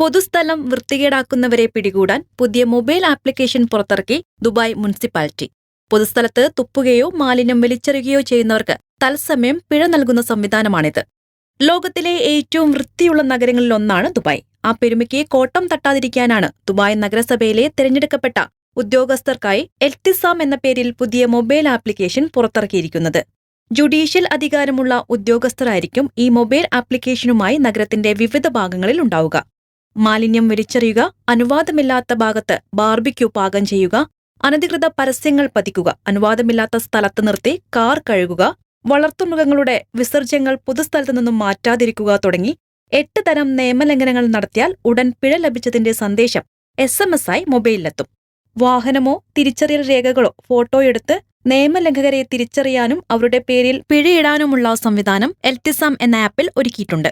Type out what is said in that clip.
പൊതുസ്ഥലം വൃത്തികേടാക്കുന്നവരെ പിടികൂടാൻ പുതിയ മൊബൈൽ ആപ്ലിക്കേഷൻ പുറത്തിറക്കി ദുബായ് മുനിസിപ്പാലിറ്റി. പൊതുസ്ഥലത്ത് തുപ്പുകയോ മാലിന്യം വലിച്ചെറിയുകയോ ചെയ്യുന്നവർക്ക് തത്സമയം പിഴ നൽകുന്ന സംവിധാനമാണിത്. ലോകത്തിലെ ഏറ്റവും വൃത്തിയുള്ള നഗരങ്ങളിലൊന്നാണ് ദുബായ്. ആ പെരുമയ്ക്ക് കോട്ടം തട്ടാതിരിക്കാനാണ് ദുബായ് നഗരസഭയിലെ തിരഞ്ഞെടുക്കപ്പെട്ട ഉദ്യോഗസ്ഥർക്കായി എൽത്തിസാം എന്ന പേരിൽ പുതിയ മൊബൈൽ ആപ്ലിക്കേഷൻ പുറത്തിറക്കിയിരിക്കുന്നത്. ജുഡീഷ്യൽ അധികാരമുള്ള ഉദ്യോഗസ്ഥരായിരിക്കും ഈ മൊബൈൽ ആപ്ലിക്കേഷനുമായി നഗരത്തിന്റെ വിവിധ ഭാഗങ്ങളിൽ ഉണ്ടാവുക. മാലിന്യം വലിച്ചെറിയുക അനുവാദമില്ലാത്ത ഭാഗത്ത് ബാർബിക്യൂ പാകം ചെയ്യുക അനധികൃത പരസ്യങ്ങൾ പതിക്കുക അനുവാദമില്ലാത്ത സ്ഥലത്ത് നിർത്തി കാർ കഴുകുക വളർത്തുമൃഗങ്ങളുടെ വിസർജ്യങ്ങൾ പൊതുസ്ഥലത്തു നിന്നും മാറ്റാതിരിക്കുക തുടങ്ങി എട്ട് തരം നിയമലംഘനങ്ങൾ നടത്തിയാൽ ഉടൻ പിഴ ലഭിച്ചതിന്റെ സന്ദേശം എസ് എം എസ് ആയി മൊബൈലിലെത്തും. വാഹനമോ തിരിച്ചറിയൽ രേഖകളോ ഫോട്ടോ എടുത്ത് നിയമലംഘകരെ തിരിച്ചറിയാനും അവരുടെ പേരിൽ പിഴയിടാനുമുള്ള സംവിധാനം എൽറ്റിസം എന്ന ആപ്പിൽ ഒരുക്കിയിട്ടുണ്ട്.